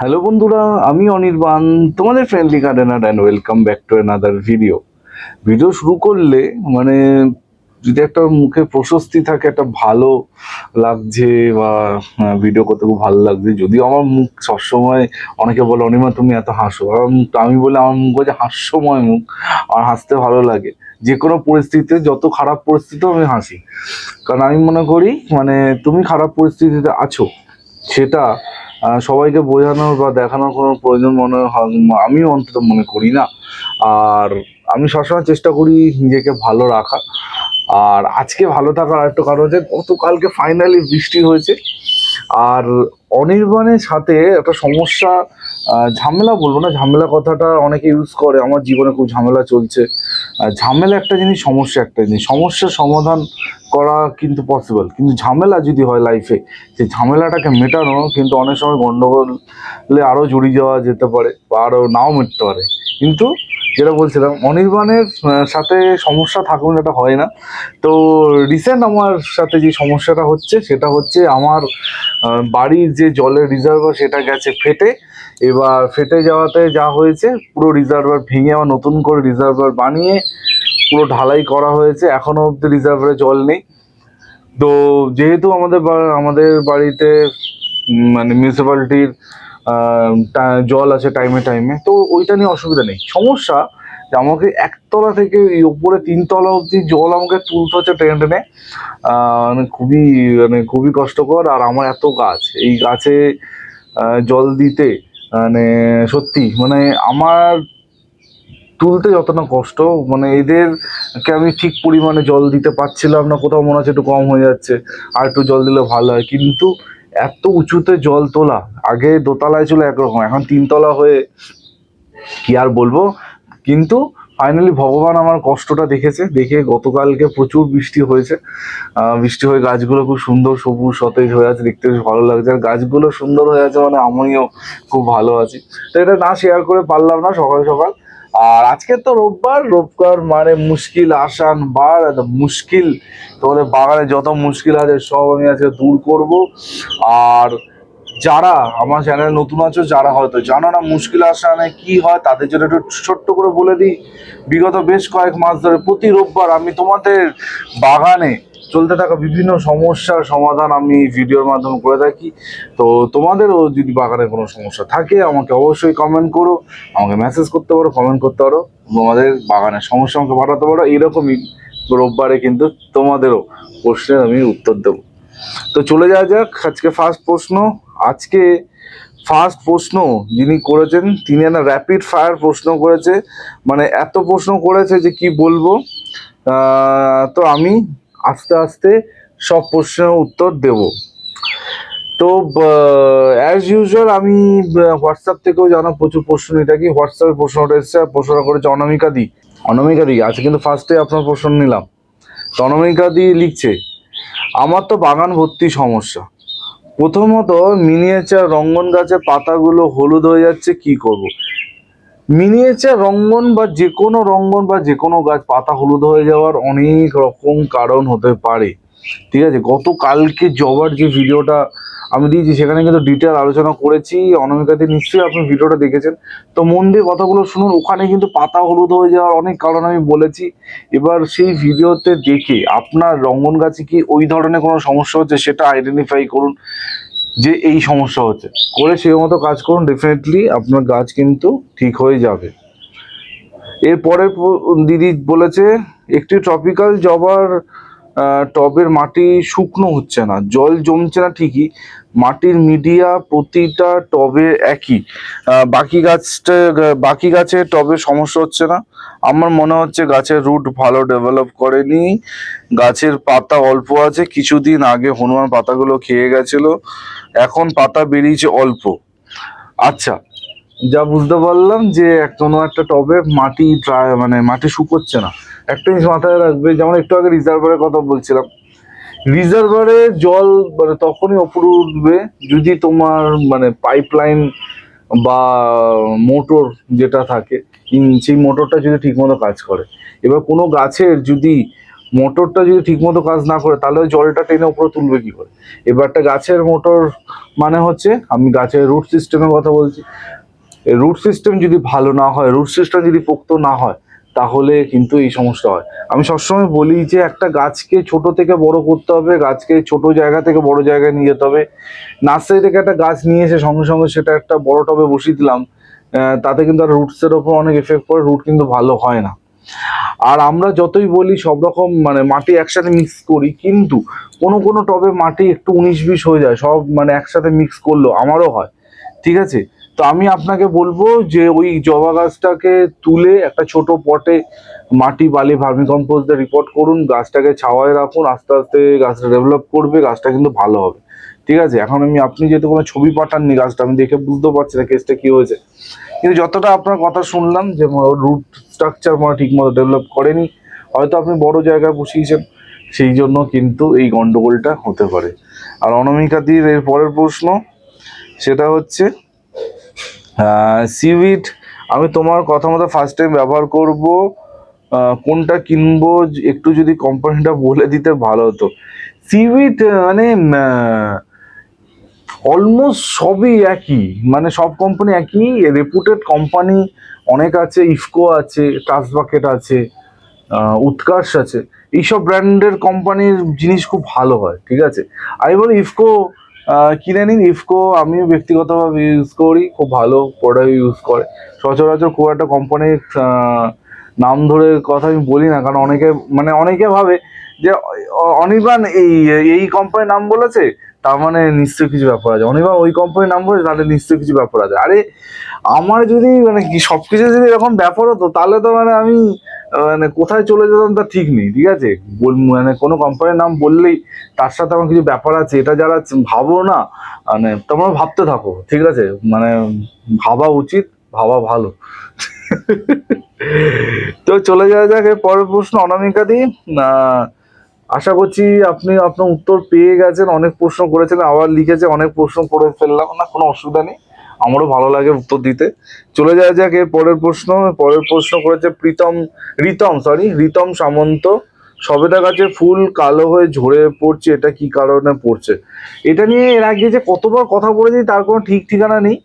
Hello বন্ধুরা, আমি অনির্বাণ, তোমাদের friendly gardener and welcome back to another video video শুরু করলে মানে যদি একটা মুখে প্রশস্তি থাকে, একটা ভালো লাগছে বা ভিডিও করতে খুব ভালো লাগছে, যদিও আমার মুখ সবসময় অনেকে বলে অনিমা তুমি এত হাসো। আর আমি- বলে আমার মুখ হচ্ছে হাস্যময় মুখ, আর হাসতে ভালো লাগে। যে কোনো পরিস্থিতিতে যত খারাপ পরিস্থিতিতেও আমি হাসি। কারণ আমি মনে করি মানে তুমি খারাপ পরিস্থিতিতে আছো, সেটা সবাইকে বোঝানোর বা দেখানোর কোনো প্রয়োজন মনে হয়, আমিও অন্তত মনে করি না। আর আমি সবসময় চেষ্টা করি নিজেকে ভালো রাখা। আর আজকে ভালো থাকার আরেকটা কারণ হচ্ছে, গতকালকে ফাইনালি বৃষ্টি হয়েছে। আর অনির্বাণের সাথে একটা সমস্যা ঝামেলা বলব না, ঝামেলা কথাটা অনেকে ইউজ করে, আমার জীবনে খুব ঝামেলা চলছে। ঝামেলা একটা জিনিস, সমস্যা একটা জিনিস। সমস্যার সমাধান করা কিন্তু পসিবল কিন্তু ঝামেলা যদি হয় লাইফে সেই ঝামেলাটাকে মেটানো কিন্তু অনেক সময় গণ্ডগোলে আরও জড়িয়ে যাওয়া যেতে পারে, বা আরও নাও মিটতে পারে। কিন্তু যেটা বলছিলাম, অনির্বাণের সাথে সমস্যা থাকুন এটা হয় না। তো রিসেন্ট আমার সাথে যে সমস্যাটা হচ্ছে, সেটা হচ্ছে আমার বাড়ির যে জলের রিজার্ভার সেটা গেছে ফেটে এবার ফেটে যাওয়াতে যা হয়েছে, পুরো রিজার্ভার ভেঙে আবার নতুন করে রিজার্ভার বানিয়ে পুরো ঢালাই করা হয়েছে। এখনও অব্দি রিজার্ভারে জল নেই। তো যেহেতু আমাদের আমাদের বাড়িতে মানে মিউনিসিপ্যালিটির জল আছে টাইমে টাইমে তো ওইটা নিয়ে অসুবিধা নেই। সমস্যা যে আমাকে একতলা থেকে এই উপরে তিনতলা অবধি জল আমাকে তুলতে হচ্ছে টেনে। টেনে মানে খুবই মানে খুবই কষ্টকর। আর আমার এত গাছ, এই গাছে জল দিতে মানে সত্যি মানে আমার তুলতে যত না কষ্ট মানে এদেরকে আমি ঠিক পরিমাণে জল দিতে পারছিলাম না, কোথাও মনে হচ্ছে একটু কম হয়ে যাচ্ছে, আর একটু জল দিলে ভালো হয়। কিন্তু এত উঁচুতে জল তোলা, আগে দোতলায় ছিল একরকম, এখন তিনতলা হয়ে কি আর বলব? কিন্তু ফাইনালি ভগবান আমার কষ্টটা দেখেছে, দেখে গতকালকে প্রচুর বৃষ্টি হয়েছে। বৃষ্টি হয়ে গাছগুলো খুব সুন্দর সবুজ সতেজ হয়ে আছে, দেখতে বেশ ভালো লাগছে। আর গাছগুলো সুন্দর হয়ে আছে মানে আমিও খুব ভালো আছি। তো এটা না শেয়ার করে পারলাম না সকাল সকাল। আর আজকে তো রোববার রোববার মানে মুশকিল, আসান বার মুশকিল। তোমাদের বাগানে যত মুশকিল আছে সব আমি আজকে দূর করব। আর যারা আমার চ্যানেল নতুন আছো, যারা হয়তো জানো না মুশকিল আসানে কি হয়, তাদের জন্য একটু ছোট্ট করে বলে দিই। বিগত বেশ কয়েক মাস ধরে প্রতি রোববার আমি তোমাদের বাগানে চলতে থাকা বিভিন্ন সমস্যার সমাধান আমি ভিডিওর মাধ্যমে করে থাকি। তো তোমাদেরও যদি বাগানে কোনো সমস্যা থাকে, আমাকে অবশ্যই কমেন্ট করো, আমাকে মেসেজ করতে পারো কমেন্ট করতে পারো। তোমাদের বাগানের সমস্যা আমাকে পাঠাতে পারো, এরকমই রোববারে কিন্তু তোমাদেরও প্রশ্নের আমি উত্তর দেবো। তো চলে যাওয়া যাক, আজকে ফার্স্ট প্রশ্ন। আজকে ফার্স্ট প্রশ্ন যিনি করেছেন, তিনি একটা র্যাপিড ফায়ার প্রশ্ন করেছে। মানে এত প্রশ্ন করেছে যে কি বলব? তো আমি আস্তে আস্তে সব প্রশ্নের উত্তর দেব। তো অ্যাজ ইউজুয়াল আমি হোয়াটসঅ্যাপ থেকেও জানা প্রচুর প্রশ্ন নিয়ে থাকি। হোয়াটসঅ্যাপে প্রশ্নটা এসেছে প্রশ্নটা করেছে অনামিকা দি। অনামিকা দি, আজকে কিন্তু ফার্স্টে আপনার প্রশ্ন নিলাম। তো অনামিকা দি লিখছে, আমার তো বাগান ভর্তি সমস্যা। প্রথমত মিনিয়েচার রঙ্গন গাছের পাতাগুলো হলুদ হয়ে যাচ্ছে, কি করব। মিনিয়েচার রঙ্গন বা যে কোনো রঙ্গন বা যে কোনো গাছ পাতা হলুদ হয়ে যাওয়ার অনেক রকম কারণ হতে পারে ঠিক আছে? গতকালকে জবার যে ভিডিওটা আমি দিয়েছি, সেখানে কিন্তু ডিটেল আলোচনা করেছি। অনামিকাতে নিশ্চয়ই আপনি ভিডিওটা দেখেছেন। তো মন দিয়ে কথাগুলো শুনুন, ওখানে কিন্তু পাতা হলুদ হয়ে যাওয়ার অনেক কারণ আমি বলেছি। এবার সেই ভিডিওতে দেখে আপনার রঙ্গন গাছে কি ওই ধরনের কোনো সমস্যা হচ্ছে, সেটা আইডেন্টিফাই করুন যে এই সমস্যা হচ্ছে। করে সেই মতো কাজ করুন ডেফিনেটলি আপনার গাছ কিন্তু ঠিক হয়ে যাবে। এরপরে দিদি বলেছে, একটি ট্রপিক্যাল জবার টবের মাটি শুকনো হচ্ছে না, জল জমছে না ঠিকই, মাটির মিডিয়া প্রতিটা টবে একই। বাকি গাছটা, বাকি গাছের টবে সমস্যা হচ্ছে না। আমার মনে হচ্ছে গাছের রুট ভালো ডেভেলপ করেনি। গাছের পাতা অল্প আছে, কিছুদিন আগে হনুমান পাতাগুলো খেয়ে গেছিল, এখন পাতা বেরিয়েছে অল্প। আচ্ছা যা বুঝতে পারলাম যে কোনো একটা টবে মাটি মানে মাটি শুকোচ্ছে না। একটা জিনিস মাথায় রাখবে, যেমন একটু আগে রিজার্ভারের কথা বলছিলাম। রিজার্ভারে জল মানে তখনই ওপরে উঠবে যদি তোমার মানে পাইপলাইন বা মোটর যেটা থাকে সেই মোটরটা যদি ঠিকমতো কাজ করে। এবার কোনো গাছের যদি মোটরটা যদি ঠিকমতো কাজ না করে, তাহলে জলটা টেনে উপরে তুলবে কি করে? এবার একটা গাছের মোটর মানে হচ্ছে, আমি গাছের রুট সিস্টেমের কথা বলছি। রুট সিস্টেম যদি ভালো না হয় রুট সিস্টেম যদি পোক্ত না হয় তাহলে কিন্তু এই সমস্যা হয়। আমি সবসময় বলি যে, একটা গাছকে ছোট থেকে বড় করতে হবে, গাছকে ছোট জায়গা থেকে বড় জায়গায় নিয়ে যেতে হবে। নার্সারি থেকে একটা গাছ নিয়ে এসে সঙ্গে সঙ্গে সেটা একটা বড় টবে বসিয়ে দিলাম তাতে কিন্তু আর রুটসের ওপর অনেক এফেক্ট পড়ে রুট কিন্তু ভালো হয় না। আর আমরা যতই বলি, সব রকম মানে মাটি একসাথে মিক্স করি, কিন্তু কোনো কোনো টবে মাটি একটু উনিশ বিশ হয়ে যায়, সব মানে একসাথে মিক্স করল আমারও হয়। ঠিক আছে? তো আমি আপনাকে বলব যে ওই জবা গাছটাকে তুলে একটা ছোট পটে মাটি, বালি, ভার্মি কম্পোস্ট দিয়ে রিপোর্ট করুন, গাছটাকে ছাওয়ায় রাখুন, আস্তে আস্তে গাছটা ডেভেলপ করবে, গাছটা কিন্তু ভালো হবে। ঠিক আছে? এখন আমি, আপনি যেহেতু কোনো ছবি পাঠাননি গাছটা, আমি দেখে বুঝতে পারছি না কেসটা কী হয়েছে। কিন্তু যতটা আপনার কথা শুনলাম যে রুট স্ট্রাকচার মানে ঠিকমতো ডেভেলপ করেনি, হয়তো আপনি বড় জায়গায় বসিয়েছেন, সেই জন্য কিন্তু এই গণ্ডগোলটা হতে পারে। আর অনামিকাদির এর পরের প্রশ্ন, সেটা হচ্ছে সিভিট আমি তোমার কথা মতো ফার্স্ট টাইম ব্যবহার করব। কোনটা কিনবো, একটু যদি কোম্পানিটা বলে দিতে ভালো হতো। সিভিট মানে অলমোস্ট সবই একই। মানে সব কোম্পানি একই। রেপুটেড কোম্পানি অনেক আছে ইফকো আছে টাচ বাকেট আছে উৎকর্ষ আছে। এইসব ব্র্যান্ডের কোম্পানির জিনিস খুব ভালো হয়, ঠিক আছে? আমি বলি ইফকো কিনে নিন ইফকো আমিও ব্যক্তিগতভাবে ইউজ করি, খুব ভালো প্রোডাক্ট ইউজ করে। সচরাচর খুব একটা কোম্পানির নাম ধরে কথা আমি বলি না, কারণ অনেকে মানে অনেকে ভাবে যে অনির্বাণ এই এই কোম্পানির নাম বলেছে তার মানে নিশ্চয়ই কিছু ব্যাপার আছে। অনির্বাণ ওই কোম্পানির নাম বলেছে তাহলে নিশ্চয়ই কিছু ব্যাপার আছে। আরে, আমার যদি মানে কি সবকিছু যদি এরকম ব্যাপার হতো, তাহলে তো মানে আমি মানে কোথায় চলে যেতাম তা ঠিক নেই, ঠিক আছে? মানে কোনো কোম্পানির নাম বললেই তার সাথে আমার কিছু ব্যাপার আছে, এটা যারা ভাবো না মানে তোমরা ভাবতে থাকো, ঠিক আছে? মানে ভাবা উচিত, ভাবা ভালো। তো চলে যাওয়া যাক পরের প্রশ্ন, অনামিকা দি আশা করছি আপনি আপনার উত্তর পেয়ে গেছেন, অনেক প্রশ্ন করেছেন, আবার লিখেছে, অনেক প্রশ্ন করে ফেললাম, না, কোনো অসুবিধা নেই। আমারও ভালো লাগে উত্তর দিতে। চলে যাওয়া যাক এর পরের প্রশ্ন। পরের প্রশ্ন করেছে প্রীতম, রিতম সরি রিতম সামন্ত। সবেদা গাছে ফুল কালো হয়ে ঝরে পড়ছে, এটা কি কারণে পড়ছে? এটা নিয়ে এর আগে যে কতবার কথা বলেছি, তার কোনো ঠিক ঠিকানা নেই।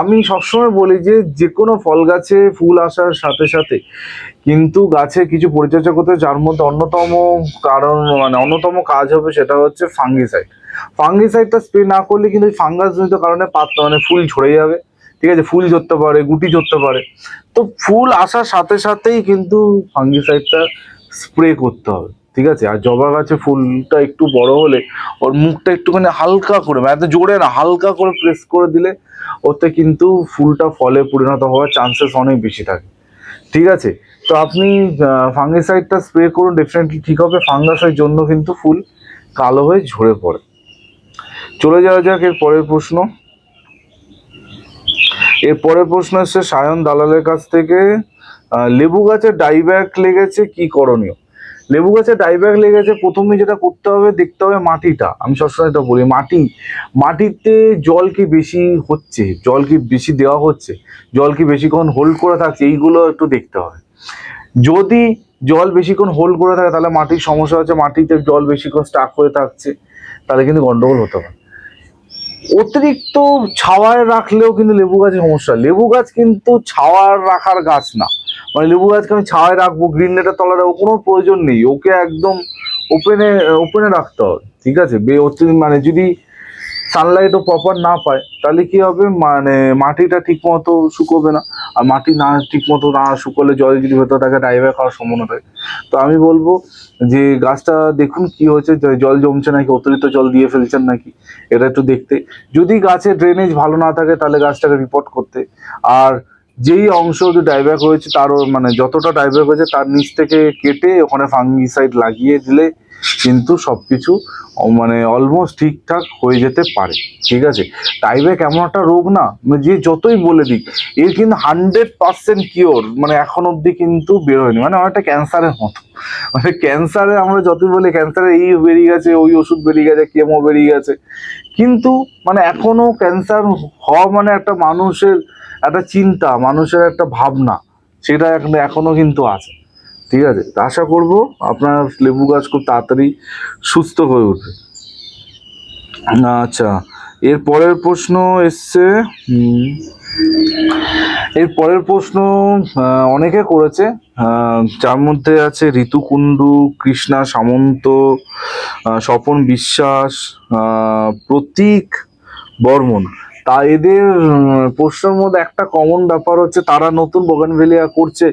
আমি সবসময় বলি যে যে কোনো ফল গাছে ফুল আসার সাথে সাথে কিন্তু গাছে কিছু পরিচর্যা করতে যার মধ্যে অন্যতম কারণ মানে অন্যতম কাজ হবে সেটা হচ্ছে ফাঙ্গিসাইড। ফাঙ্গিসাইডটা স্প্রে না করলে কিন্তু ফাঙ্গাস জনিত কারণে পাতা মানে ফুল ঝরে যাবে। ঠিক আছে? ফুল ঝরতে পারে, গুটি ঝরতে পারে। তো ফুল আসার সাথে সাথেই কিন্তু ফাঙ্গিসাইডটা স্প্রে করতে হবে। ঠিক আছে? আর জবা গাছে ফুলটা একটু বড় হলে ওর মুখটা একটুখানি হালকা করে মানে এত জোরে না, হালকা করে প্রেস করে দিলে ওতে কিন্তু ফুলটা ফলে পরিণত হওয়ার চান্সেস অনেক বেশি থাকে। ঠিক আছে? তো আপনি ফাঙ্গিসাইডটা স্প্রে করুন ডেফিনেটলি ঠিক হবে। ফাঙ্গাসের জন্য কিন্তু ফুল কালো হয়ে ঝরে পড়ে। চলে যাওয়া যাক এর পরের প্রশ্ন। এর পরের প্রশ্ন এসছে সায়ন দালালের কাছ থেকে লেবু গাছে ডাইব্যাক লেগেছে কি করণীয়? লেবু গাছে ডাইব্যাক লেগেছে, প্রথমে যেটা করতে হবে, দেখতে হবে মাটিটা। আমি সবসময় এটা বলি, মাটি, মাটিতে জল কি বেশি হচ্ছে? জল কি বেশি দেওয়া হচ্ছে? জল কি বেশিক্ষণ হোল্ড করে থাকছে? এইগুলো একটু দেখতে হবে। যদি জল বেশিক্ষণ হোল্ড করে থাকে, তাহলে মাটির সমস্যা হচ্ছে, মাটিতে জল বেশিক্ষণ স্টাক হয়ে থাকছে, তাহলে কিন্তু গন্ডগোল হতে পারে। অতিরিক্ত ছাওয়ায় রাখলেও কিন্তু লেবু গাছের সমস্যা লেবু গাছ কিন্তু ছাওয়ার রাখার গাছ না। মানে লেবু গাছকে আমি ছাওয়ায় রাখব গ্রিন নেটের তলায় রাখব, কোনো প্রয়োজন নেই। ওকে একদম ওপেনে ওপেনে রাখতে হবে, ঠিক আছে? বে মানে যদি সানলাইটও প্রপার না পায়, তাহলে কি হবে? মানে মাটিটা ঠিক মতো শুকোবে না। আর মাটি না ঠিক মতো না শুকোলে জল যদি ভেতর থাকে ডাইভার খাওয়ার সম্ভাবনা থাকে। তো আমি বলব যে, গাছটা দেখুন কি হয়েছে জল জমছে নাকি, অতিরিক্ত জল দিয়ে ফেলছেন নাকি, এটা একটু দেখতে। যদি গাছের ড্রেনেজ ভালো না থাকে, তাহলে গাছটাকে রিপোর্ট করতে। আর যেই অংশ যে ডাইব্যাক হয়েছে, তারও মানে যতটা ডাইব্যাক হয়েছে, তার নিচ থেকে কেটে ওখানে ফাঙ্গিসাইড লাগিয়ে দিলে কিন্তু সব কিছু মানে অলমোস্ট ঠিকঠাক হয়ে যেতে পারে, ঠিক আছে? ডাইব্যাক এমন একটা রোগ না মানে যে যতই বলে দিক, এর কিন্তু হান্ড্রেড পার্সেন্ট কিওর মানে এখন অবধি কিন্তু বের হয়নি মানে অনেকটা ক্যান্সারের মতো। মানে ক্যান্সারে আমরা যতই বলি ক্যান্সারে এই বেরিয়ে গেছে, ওই ওষুধ বেরিয়ে গেছে কেমো বেরিয়ে গেছে, কিন্তু মানে এখনও ক্যান্সার হওয়া মানে একটা মানুষের একটা চিন্তা, মানুষের একটা ভাবনা, সেটা এখন, এখনও কিন্তু আছে। ঠিক আছে? আশা করব আপনার লেবু গাছ খুব তাড়াতাড়ি সুস্থ হয়ে উঠবে। আচ্ছা এর পরের প্রশ্ন এসছে এর পরের প্রশ্ন অনেকে করেছে যার মধ্যে আছে ঋতু কুণ্ডু কৃষ্ণা, সামন্ত স্বপন বিশ্বাস প্রতীক, বর্মন। তা এদের প্রশ্নের মধ্যে একটা কমন ব্যাপার হচ্ছে তারা নতুন বোগানভেলিয়া করছে।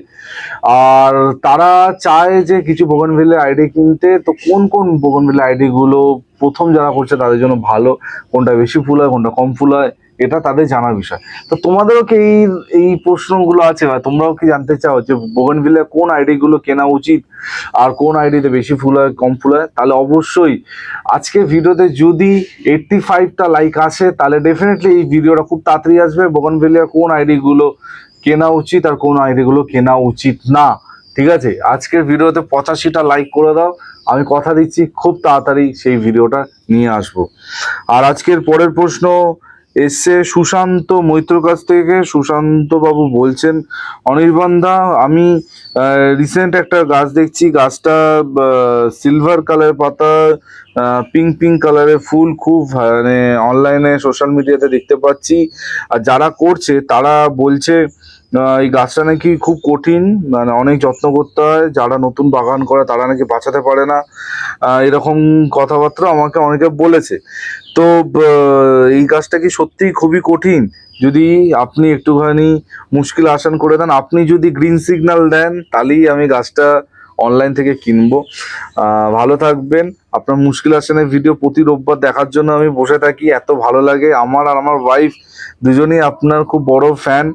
আর তারা চায় যে কিছু বোগানভেলিয়া আইডি কিনতে। তো কোন কোন বোগানভেলিয়া আইডি গুলো প্রথম যারা করছে তাদের জন্য ভালো, কোনটা বেশি ফুল হয়, কোনটা কম ফুল হয়? এটা তাদের জানার বিষয়। তো তোমাদেরও কি এই এই প্রশ্নগুলো আছে বা তোমরাও কি জানতে চাও যে বোগানভেলিয়া কোন আইডি গুলো কেনা উচিত আর কোন আইডিতে বেশি ফুল হয়, কম ফুল হয়? তাহলে অবশ্যই আজকে ভিডিওতে যদি এইটটি ফাইভটা লাইক আসে, তাহলে ডেফিনেটলি এই ভিডিওটা খুব তাড়াতাড়ি আসবে বোগানভেলিয়া কোন আইডি গুলো কেনা উচিত আর কোন আইডি গুলো কেনা উচিত না। ঠিক আছে? আজকের ভিডিওতে পঁচাশিটা লাইক করে দাও। আমি কথা দিচ্ছি, খুব তাড়াতাড়ি সেই ভিডিওটা নিয়ে আসব। আর আজকের পরের প্রশ্ন এসছে সুশান্ত মৈত্র কাছ থেকে সুশান্ত বাবু বলছেন অনির্বাণদা আমি রিসেন্ট একটা গাছ দেখছি, গাছটা সিলভার কালার পাতা পিঙ্ক পিঙ্ক কালারের ফুল খুব মানে অনলাইনে সোশ্যাল মিডিয়াতে দেখতে পাচ্ছি। আর যারা করছে, তারা বলছে এই গাছটা নাকি খুব কঠিন মানে অনেক যত্ন করতে হয়, যারা নতুন বাগান করে তারা নাকি বাঁচাতে পারে না। এরকম কথাবার্তা আমাকে অনেকে বলেছে। তো এই গাছটা কি সত্যিই খুবই কঠিন? যদি আপনি একটুখানি মুশকিল আসান করে দেন, আপনি যদি গ্রিন সিগন্যাল দেন, তাহলেই আমি গাছটা অনলাইন থেকে কিনবো। ভালো থাকবেন। আপনার মুশকিল আসানের ভিডিও প্রতি রোববার দেখার জন্য আমি বসে থাকি, এত ভালো লাগে। আমার আর আমার ওয়াইফ দুজনেই আপনার খুব বড় ফ্যান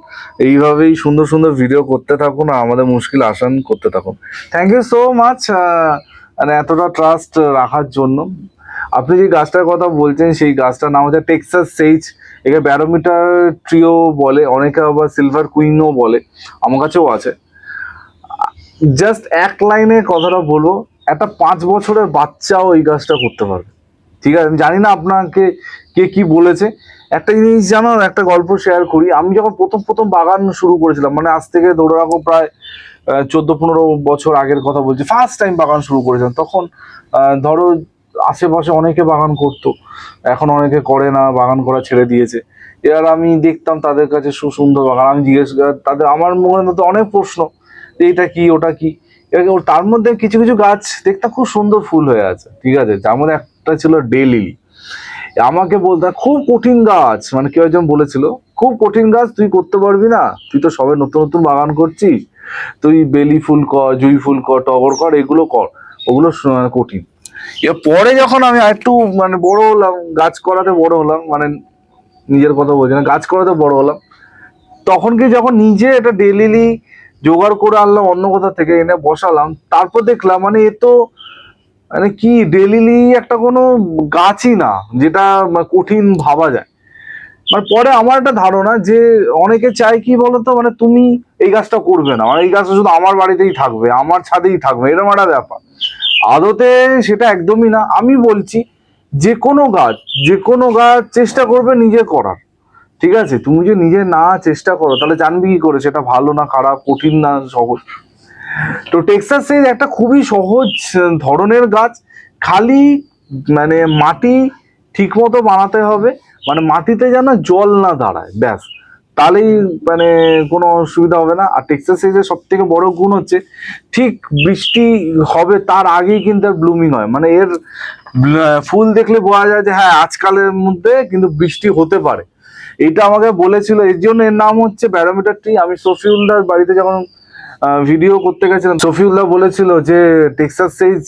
এইভাবেই সুন্দর সুন্দর ভিডিও করতে থাকুন আর আমাদের মুশকিল আসান করতে থাকুন। থ্যাংক ইউ সো মাচ মানে এতটা ট্রাস্ট রাখার জন্য। আপনি যে গাছটার কথা বলছেন, সেই গাছটার নাম হচ্ছে টেক্সাস সেইজ একে ব্যারোমিটার ট্রিও বলে, অনেকে আবার সিলভার কুইনও বলে। আমার কাছেও আছে। জাস্ট এক লাইনে কথাটা বলব একটা পাঁচ বছরের বাচ্চাও এই কাজটা করতে পারবে। ঠিক আছে? আমি জানি না আপনাকে কে কি বলেছে। একটা জিনিস জানো, একটা গল্প শেয়ার করি। আমি যখন প্রথম প্রথম বাগান শুরু করেছিলাম মানে আজ থেকে ধরে রাখো প্রায় চোদ্দ পনেরো বছর আগের কথা বলছি ফার্স্ট টাইম বাগান শুরু করেছিলাম। তখন ধরো আশেপাশে অনেকে বাগান করতো, এখন অনেকে করে না, বাগান করা ছেড়ে দিয়েছে। এবার আমি দেখতাম তাদের কাছে সুসুন্দর বাগান। আমি জিজ্ঞেস, তাদের, আমার মনের মধ্যে অনেক প্রশ্ন এইটা কি, ওটা কি? এবার তার মধ্যে কিছু কিছু গাছ দেখতে খুব সুন্দর ফুল হয়ে আছে, ঠিক আছে? মধ্যে একটা ছিল ডে লিলি। আমাকে বলতে খুব কঠিন গাছ মানে কেউ একজন বলেছিল, খুব কঠিন গাছ, তুই করতে পারবি না। তুই তো সবে নতুন নতুন বাগান করছিস। তুই বেলি ফুল কর, জুই ফুল কর, টগর কর, এগুলো কর, ওগুলো কঠিন। এর পরে যখন আমি একটু মানে বড় হলাম, গাছ করাতে বড় হলাম মানে নিজের কথা বলছি না, গাছ করাতে বড় হলাম, তখন কি যখন নিজে এটা ডেলিলি জোগাড় করে আনলাম, অন্য কোথা থেকে এনে বসালাম। তারপর দেখলাম মানে এ তো মানে কি ডেলিলি একটা কোনো গাছই না, যেটা মানে কঠিন ভাবা যায়। মানে পরে আমার একটা ধারণা যে, অনেকে চায় কি বলতো মানে তুমি এই গাছটা করবে না মানে এই গাছটা শুধু আমার বাড়িতেই থাকবে, আমার ছাদেই থাকবে এরকম একটা ব্যাপার। আদতে সেটা একদমই না। আমি বলছি, যে কোনো গাছ, যে কোনো গাছ চেষ্টা করবে নিজে করার। ঠিক আছে? তুমি যে নিজে না চেষ্টা করো, তাহলে জানবি কি করে? সেটা ভালো না, খারাপ, কঠিন না, সহজ। তো টেক্সাসের একটা খুবই সহজ ধরনের গাছ। খালি মানে মাটি ঠিক মতো বানাতে হবে। মানে মাটিতে যেন জল না দাঁড়ায়, ব্যাস। তাহলেই মানে কোনো অসুবিধা হবে না। আর টেক্সাস যে সব থেকে বড় গুণ হচ্ছে, ঠিক বৃষ্টি হবে তার আগেই কিন্তু ব্লুমিং হয়। মানে এর ফুল দেখলে বোঝা যায় যে হ্যাঁ আজকালের মধ্যে কিন্তু বৃষ্টি হতে পারে। এটা আমাকে বলেছিল, এর জন্য এর নাম হচ্ছে ব্যারোমিটার ট্রি আমি সফিউল্লার বাড়িতে যখন ভিডিও করতে গেছিলাম সফিউল্লাহ বলেছিল যে টেক্সাস সেইজ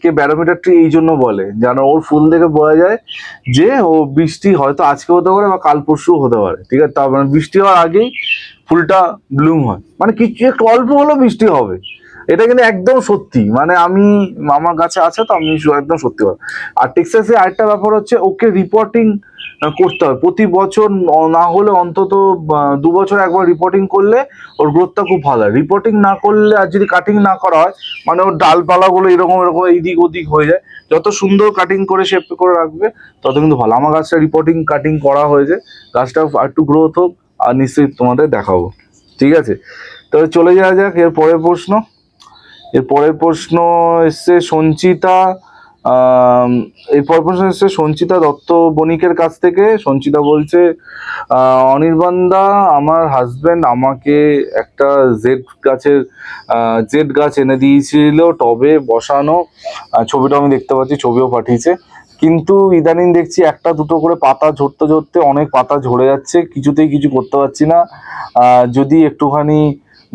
কে ব্যারোমিটার ট্রি এই জন্য বলে। যেন ওর ফুল দেখে বোঝা যায় যে ও বৃষ্টি হয়তো আজকে হতে পারে বা কাল পরশু হতে পারে। ঠিক আছে, তার মানে বৃষ্টি হওয়ার আগেই ফুলটা ব্লুম হয়। মানে কিছু একটু অল্প হলেও বৃষ্টি হবে। এটা কিন্তু একদম সত্যি। মানে আমি আমার কাছে আছে তো আমি একদম সত্যি কথা। আর টেক্সাসে আরেকটা ব্যাপার হচ্ছে, ওকে রিপোর্টিং করতে হবে। প্রতি বছর না হলে অন্তত দু বছর একবার রিপোর্টিং করলে ওর গ্রোথটা খুব ভালো হয়। রিপোর্টিং না করলে আর যদি কাটিং না করা হয় মানে ওর ডালপালাগুলো এরকম এরকম এইদিক ওদিক হয়ে যায়। যত সুন্দর কাটিং করে শেপ করে রাখবে, তত কিন্তু ভালো। আমার গাছটা রিপোর্টিং কাটিং করা হয়েছে। গাছটা একটু গ্রোথ হোক, আর নিশ্চয়ই তোমাদের দেখাবো। ঠিক আছে? তবে চলে যাওয়া যাক, এর পরের প্রশ্ন। এর পরের প্রশ্ন এসছে সঞ্চিতা পরের প্রশ্ন এসছে সঞ্চিতা দত্ত বণিকের কাছ থেকে। সঞ্চিতা বলছে অনির্বাণদা, আমার হাজব্যান্ড আমাকে একটা জেড গাছের জেড গাছ এনে দিয়েছিল, টবে বসানো। ছবিটা আমি দেখতে পাচ্ছি, ছবিও পাঠিয়েছে। কিন্তু ইদানিং দেখছি একটা দুটো করে পাতা ঝরতে ঝরতে অনেক পাতা ঝরে যাচ্ছে, কিছুতেই কিছু করতে পারছি না। যদি একটুখানি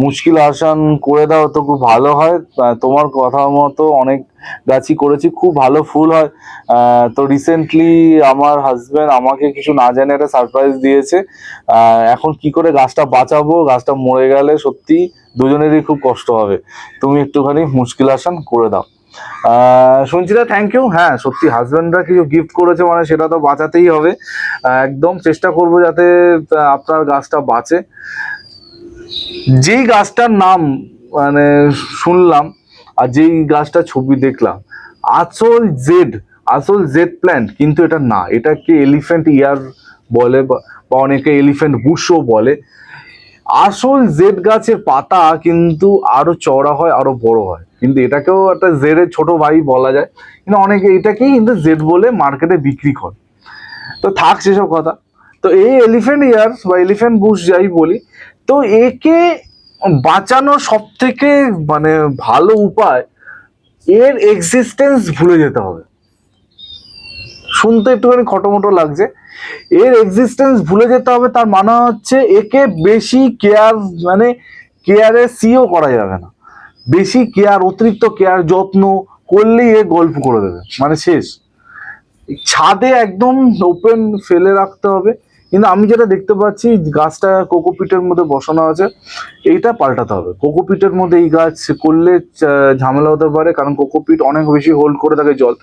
মুশকিল আসান করে দাও তো খুব ভালো হয়। তোমার কথা মতো অনেক গাছই করেছি, খুব ভালো ফুল হয়। তো রিসেন্টলি আমার হাজব্যান্ড আমাকে কিছু না জানে একটা সারপ্রাইজ দিয়েছে। এখন কি করে গাছটা বাঁচাবো? গাছটা মরে গেলে সত্যি দুজনেরই খুব কষ্ট হবে। তুমি একটুখানি মুশকিল আসান করে দাও। সঞ্চিতা থ্যাংক ইউ হ্যাঁ সত্যি হাজবেন্ডরা কিছু গিফট করেছে মানে সেটা তো বাঁচাতেই হবে। একদম চেষ্টা করব যাতে আপনার গাছটা বাঁচে। যেই গাছটার নাম মানে শুনলাম আর যেই গাছটা ছবি দেখলাম, আসল জেড আসল জেড প্ল্যান্ট কিন্তু এটা না। এটাকে এলিফ্যান্ট ইয়ার বলে বা অনেকে এলিফ্যান্ট বুশও বলে। আসল জেড গাছের পাতা কিন্তু আরও চওড়া হয়, আরও বড় হয়। কিন্তু এটাকেও একটা জেডের ছোট ভাই বলা যায়। কিন্তু অনেকে এটাকেই কিন্তু জেড বলে মার্কেটে বিক্রি করে। তো থাক সেসব কথা। তো এই এলিফ্যান্ট ইয়ার বা এলিফ্যান্ট বুশ যাই বলি তো একে বাঁচানোর সব থেকে মানে ভালো উপায় এর এক্সিস্টেন্স ভুলে যেতে হবে। শুনতে একটুখানি খটোমটো লাগছে। এর এক্সিস্টেন্স ভুলে যেতে হবে তার মানে হচ্ছে একে বেশি কেয়ার মানে কেয়ারে সিও করা যাবে না। বেশি কেয়ার অতিরিক্ত কেয়ার যত্ন করলেই এ গল্প করে দেবে। মানে শেষ। ছাদে একদম ওপেন ফেলে রাখতে হবে। কিন্তু আমি যেটা দেখতে পাচ্ছি, গাছটা কোকোপিটের মধ্যে বসানো আছে। এইটা পাল্টাতে হবে। কোকোপিটের মধ্যে এই গাছ করলে ঝামেলা হতে পারে, কারণ কোকোপিট অনেক বেশি হোল্ড করে থাকে জল।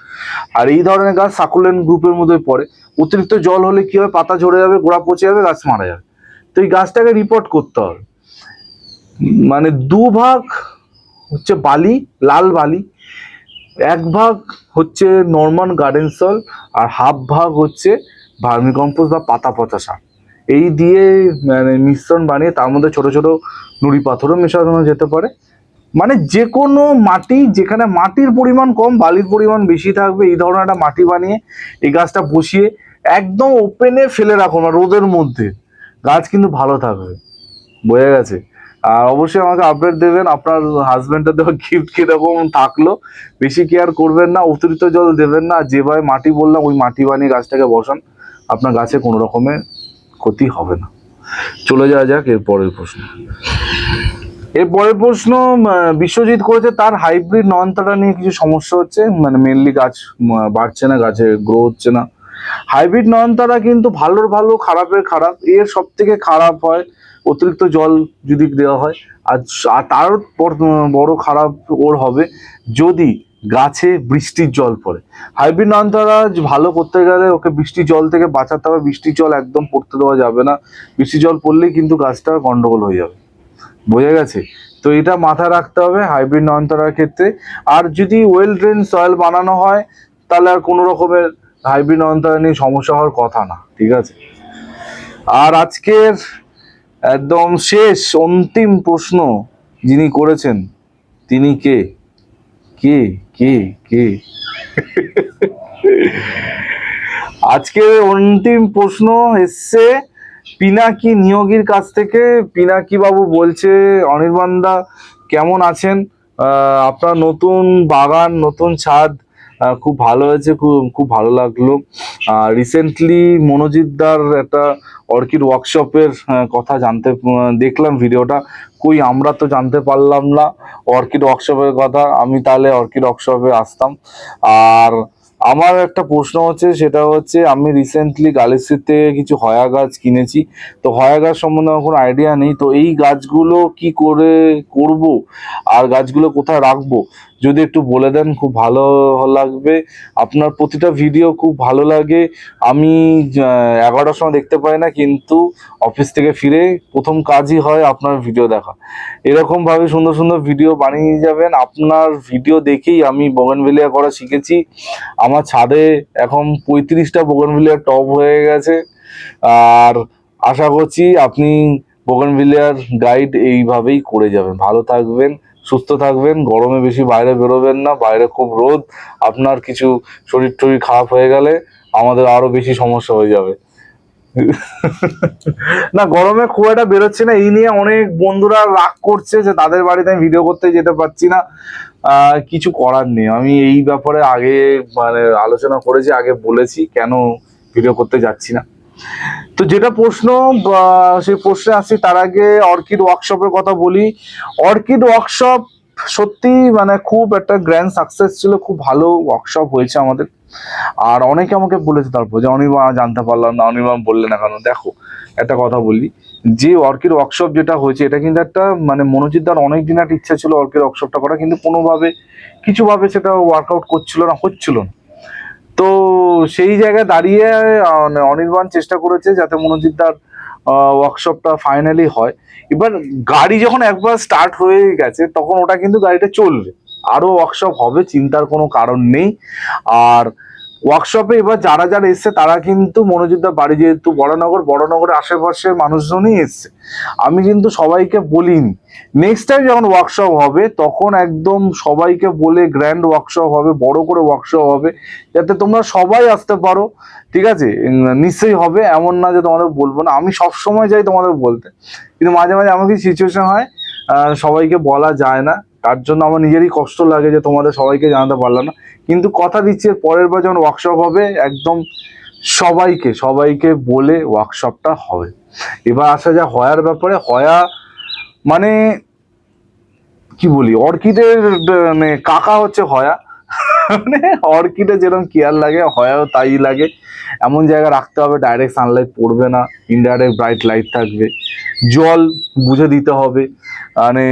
আর এই ধরনের গাছ সাকুলেন গ্রুপের মধ্যে পড়ে। অতিরিক্ত জল হলে কি হয়? পাতা ঝরে যাবে, গোড়া পচে যাবে, গাছ মারা যাবে। তো এই গাছটাকে রিপোর্ট করতে হবে। মানে দু ভাগ হচ্ছে বালি, লাল বালি। এক ভাগ হচ্ছে নর্মাল গার্ডেন সল আর হাফ ভাগ হচ্ছে ভার্মিকম্পোস্ট বা পাতা পচা সার এই দিয়ে মানে মিশ্রণ বানিয়ে তার মধ্যে ছোট ছোট নুড়ি পাথরও মেশানো যেতে পারে। মানে যে কোনো মাটি, যেখানে মাটির পরিমাণ কম, বালির পরিমাণ বেশি থাকবে, এই ধরনের একটা মাটি বানিয়ে এই গাছটা বসিয়ে একদম ওপেনে ফেলে রাখুন আর রোদের মধ্যে। গাছ কিন্তু ভালো থাকবে। বোঝা গেছে? আর অবশ্যই আমাকে আপডেট দেবেন। আপনার হাজবেন্ডের দেওয়া গিফট কীরকম থাকল। বেশি কেয়ার করবেন না, অতিরিক্ত জল দেবেন না। যেভাবে মাটি বললাম, ওই মাটি বানিয়ে গাছটাকে বসান। আপনার গাছে কোনো রকমের ক্ষতি হবে না। চলে যাওয়া যাক এর পরের প্রশ্ন। এর পরের প্রশ্ন বিশ্বজিৎ করেছে তার হাইব্রিড নয়নতারা নিয়ে কিছু সমস্যা হচ্ছে মানে মেনলি গাছ বাড়ছে না, গাছে গ্রো হচ্ছে না। হাইব্রিড নয়নতারা কিন্তু ভালোর ভালো, খারাপের খারাপ। এর সব থেকে খারাপ হয়, অতিরিক্ত জল যদি দেওয়া হয়, আর তার বড় খারাপ ওর হবে যদি গাছে বৃষ্টির জল পড়ে। হাইব্রিড নয়নতারা যে ভালো করতে গেলে ওকে বৃষ্টির জল থেকে বাঁচাতে হবে। বৃষ্টির জল একদম পড়তে দেওয়া যাবে না। বৃষ্টির জল পড়লেই কিন্তু গাছটা গন্ডগোল হয়ে যাবে। বোঝা গেছে? তো এটা মাথায় রাখতে হবে হাইব্রিড নয়নতারার ক্ষেত্রে। আর যদি ওয়েল ড্রেন সয়েল বানানো হয়, তাহলে আর কোনো রকমের হাইব্রিড নয়নতারা নিয়ে সমস্যা হওয়ার কথা না। ঠিক আছে? আর আজকের একদম শেষ, অন্তিম প্রশ্ন যিনি করেছেন, তিনি কে? কে কে কে? আজকে অন্তিম প্রশ্ন এসছে, পিনাকি নিয়োগীর কাছ থেকে। পিনাকি বাবু বলছে অনির্বাণদা কেমন আছেন? আপনার নতুন বাগান, নতুন ছাদ খুব ভালো হয়েছে, খুব খুব ভালো লাগল। রিসেন্টলি মনোজিৎদার একটা অর্কিড ওয়ার্কশপের কথা জানতে দেখলাম ভিডিওটা। কই, আমরা তো জানতে পারলাম না অর্কিড ওয়ার্কশপের কথা। আমি তাহলে অর্কিড ওয়ার্কশপে আসতাম। আর আমার একটা প্রশ্ন হচ্ছে, সেটা হচ্ছে, আমি রিসেন্টলি গালেশ্রীর থেকে কিছু হয়া গাছ কিনেছি। তো হয়া গাছ সম্বন্ধে আমার কোনো আইডিয়া নেই। তো এই গাছগুলো কি করে করব? আর গাছগুলো কোথায় রাখব? যদি একটু বলে দেন, খুব ভালো লাগবে। আপনার প্রতিটা ভিডিও খুব ভালো লাগে। আমি এগারোটার সময় দেখতে পাই না, কিন্তু অফিস থেকে ফিরে প্রথম কাজই হয় আপনার ভিডিও দেখা। এরকম ভাবে সুন্দর সুন্দর ভিডিও বানিয়ে যাবেন। আপনার ভিডিও দেখেই আমি বগনভেলিয়া করা শিখেছি। আমার ছাদে এখন পঁয়ত্রিশটা বগনভেলিয়ার টপ হয়ে গেছে। আর আশা করছি আপনি বগনভেলিয়ার গাইড এইভাবেই করে যাবেন। ভালো থাকবেন। সুস্থ থাকবেন, গরমে বেশি বাইরে বেরোবেন না, বাইরে খুব রোদ, আপনার কিছু শরীর টরীর খারাপ হয়ে গেলে আমাদের আরও বেশি সমস্যা হয়ে যাবে। না, গরমে খুব একটা বেরোচ্ছে না, এই নিয়ে অনেক বন্ধুরা রাগ করছে যে তাদের বাড়িতে আমি ভিডিও করতে যেতে পারছি না। কিছু করার নেই, আমি এই ব্যাপারে আগে মানে আলোচনা করেছি, আগে বলেছি কেন ভিডিও করতে যাচ্ছি না। তো যেটা প্রশ্ন সেই প্রশ্নে আসছি তার আগে অর্কিড ওয়ার্কশপের কথা বলি। অর্কিড ওয়ার্কশপ সত্যি মানে খুব একটা গ্র্যান্ড সাকসেস ছিল, খুব ভালো ওয়ার্কশপ হয়েছে আমাদের। আর অনেকে আমাকে বলেছে তারপর যে, অনির্বাণ জানতে পারলাম না, অনির্বাণ বললে না কেন? দেখো, একটা কথা বলি, যে অর্কিড ওয়ার্কশপ যেটা হয়েছে, এটা কিন্তু একটা মানে মনোজিৎদার অনেক দিন একটা ইচ্ছা ছিল অর্কিড ওয়ার্কশপটা করা কিন্তু কোনোভাবে, কিছুভাবে সেটা ওয়ার্কআউট করছিল না, হচ্ছিল না। তো সেই জায়গায় দাঁড়িয়ে অনির্বাণ চেষ্টা করেছে যাতে মনোজিৎদার ওয়ার্কশপটা ফাইনালি হয়। এবার গাড়ি যখন একবার স্টার্ট হয়ে গেছে, তখন ওটা কিন্তু গাড়িটা চলবে। আরও ওয়ার্কশপ হবে, চিন্তার কোনো কারণ নেই। আর ওয়ার্কশপে এবার যারা যারা এসছে, তারা কিন্তু মনোজিৎদার বাড়ি যেহেতু বড়নগর বড়নগরের আশেপাশের মানুষজনই এসছে। আমি কিন্তু সবাইকে বলিনি। নেক্সট টাইম যখন ওয়ার্কশপ হবে, তখন একদম সবাইকে বলে গ্র্যান্ড ওয়ার্কশপ হবে, বড় করে ওয়ার্কশপ হবে, যাতে তোমরা সবাই আসতে পারো। ঠিক আছে? নিশ্চয়ই হবে। এমন না যে তোমাদের বলব না। আমি সব সময় যাই তোমাদের বলতে। কিন্তু মাঝে মাঝে কিছু সিচুয়েশন হয় সবাইকে বলা যায় না। তার জন্য আমার নিজেরই কষ্ট লাগে যে তোমাদের সবাইকে জানাতে পারলাম না। কিন্তু কথা দিচ্ছি পরের বার যখন ওয়ার্কশপ হবে, একদম সবাইকে সবাইকে বলে ওয়ার্কশপটা হবে। এবার আসা যা হয়ার ব্যাপারে। হয়া মানে কি বলি অর্কিডের মানে কাকা হচ্ছে হয়া। মানে অর্কিডে যেরকম কেয়ার লাগে, হয়াও তাই লাগে। এমন জায়গায় রাখতে হবে ডাইরেক্ট সানলাইট পড়বে না ইনডাইরেক্ট ব্রাইট লাইট থাকবে। জল বুঝে দিতে হবে। মানে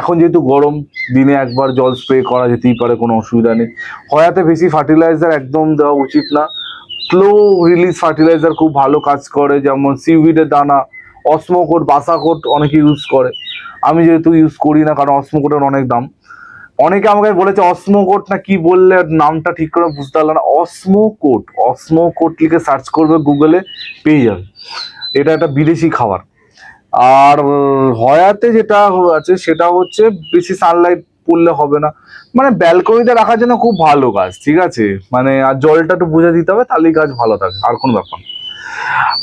এখন যেহেতু গরম, দিনে একবার জল স্প্রে করা যেতেই পারে, কোনো অসুবিধা নেই। হয়াতে বেশি ফার্টিলাইজার একদম দেওয়া উচিত না। স্লো রিলিজ ফার্টিলাইজার খুব ভালো কাজ করে, যেমন সিউইডের দানা অসমোকোট বাসাকোট অনেকে ইউজ করে। আমি যেহেতু ইউজ করি না, কারণ অসমোকোটের অনেক দাম। অনেকে আমাকে বলেছে, অসমোকোট না কি বললে? নামটা ঠিক করে বুঝতে পারলাম না। অসমোকোট অসমোকোট লিখে সার্চ করবে গুগলে পেয়ে যাবে। এটা একটা বিদেশি খাবার। আর হয়াতে যেটা আছে, সেটা হচ্ছে বেশি সানলাইট পড়লে হবে না। মানে ব্যালকনিতে রাখার জন্য খুব ভালো গাছ ঠিক আছে? মানে আর জলটা একটু বুঝে দিতে হবে, তাহলেই গাছ ভালো থাকে, আর কোনো ব্যাপার না।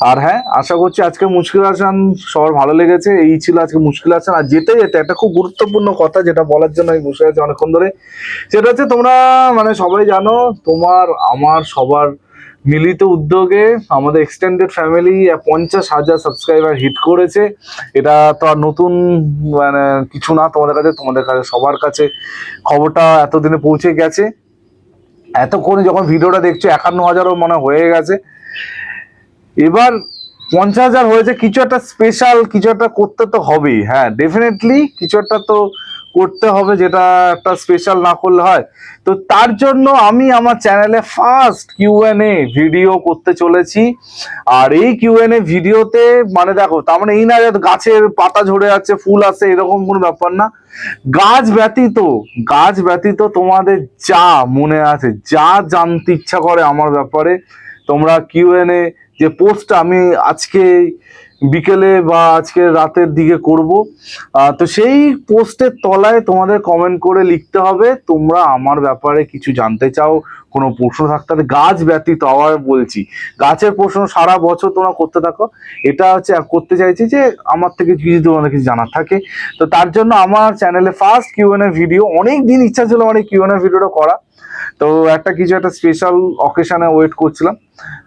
আর হ্যাঁ আশা করছি আজকে মুশকিল আসান সবার ভালো লেগেছে। এই ছিল আজকে মুশকিল আসান আর যেতে যেতে একটা খুব গুরুত্বপূর্ণ কথা যেটা বলার জন্য আমি বসে আছি অনেকক্ষণ ধরে, সেটা হচ্ছে তোমরা মানে সবাই জানো, তোমার, আমার, সবার মিলিত উদ্যোগে আমাদের এক্সটেন্ডেড ফ্যামিলি পঞ্চাশ হাজার সাবস্ক্রাইবার হিট করেছে। এটা তো আর নতুন মানে কিছু না তোমাদের কাছে তোমাদের কাছে, সবার কাছে খবরটা এতদিনে পৌঁছে গেছে। এতক্ষণ যখন ভিডিওটা দেখছ, একান্ন হাজারও মনে হয়ে গেছে। এবার পঞ্চাশ হাজার হয়েছে, কিছু একটা স্পেশাল কিছু একটা করতে তো হবেই। হ্যাঁ ডেফিনেটলি কিছু একটা তো করতে হবে, যেটা একটা স্পেশাল না করলে হয়। তো তার জন্য আমি আমার চ্যানেলে ফার্স্ট কিউএনএ ভিডিও করতে চলেছি। আর এই কিউএনএ ভিডিওতে মানে দেখো, তার মানে এই না যে গাছের পাতা ঝরে যাচ্ছে, ফুল আসছে, এরকম কোনো ব্যাপার না। গাছ ব্যতীত গাছ ব্যতীত তোমাদের যা মনে আছে, যা জানতে ইচ্ছা করে আমার ব্যাপারে, তোমরা কিউএনএ যে পোস্টটা আমি আজকে বিকেলে বা আজকে রাতের দিকে করব। তো সেই পোস্টের তলায় তোমাদের কমেন্ট করে লিখতে হবে, তোমরা আমার ব্যাপারে কিছু জানতে চাও, কোনো প্রশ্ন থাকতে হবে গাছ ব্যতীত আবার বলছি, গাছের প্রশ্ন সারা বছর তোমরা করতে থাকো। এটা হচ্ছে করতে চাইছি যে আমার থেকে কিছু তোমাদের কিছু জানার থাকে। তো তার জন্য আমার চ্যানেলে ফার্স্ট কিউএনএ ভিডিও অনেক দিন ইচ্ছা ছিল আমার মানে কিউএনএ ভিডিওটা করা। তো একটা কিছু একটা স্পেশাল অকেশনে ওয়েট করছিলাম।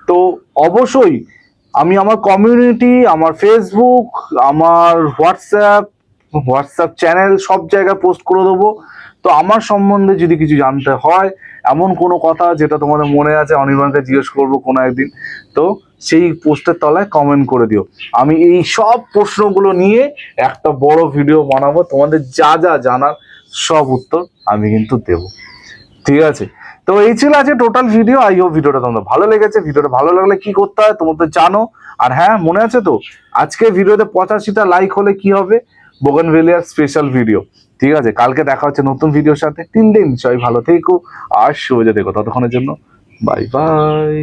তো অবশ্যই আমি আমার কমিউনিটি আমার ফেসবুক আমার হোয়াটসঅ্যাপ হোয়াটসঅ্যাপ চ্যানেল সব জায়গায় পোস্ট করে দেবো। তো আমার সম্বন্ধে যদি কিছু জানতে হয়, এমন কোনো কথা যেটা তোমাদের মনে আছে, অনির্বাণকে জিজ্ঞেস করব কোনো একদিন, তো সেই পোস্টের তলায় কমেন্ট করে দিও। আমি এই সব প্রশ্নগুলো নিয়ে একটা বড় ভিডিও বানাবো। তোমাদের যা যা জানার সব উত্তর আমি কিন্তু দেবো। ঠিক আছে? তো এই ছিল আজকে টোটাল ভিডিও আই হোপ ভিডিওটা তোমাদের ভালো লেগেছে। ভিডিওটা ভালো লাগলে কি করতে হয় তোমাদের জানো। আর হ্যাঁ মনে আছে তো? আজকে ভিডিওতে পঁচাশিটা লাইক হলে কি হবে? বোগানভেলিয়ার স্পেশাল ভিডিও ঠিক আছে? কালকে দেখা হচ্ছে নতুন ভিডিওর সাথে। তিন দিন, সবাই ভালো থেকো আর শুভ দেখো ততক্ষণের জন্য বাই বাই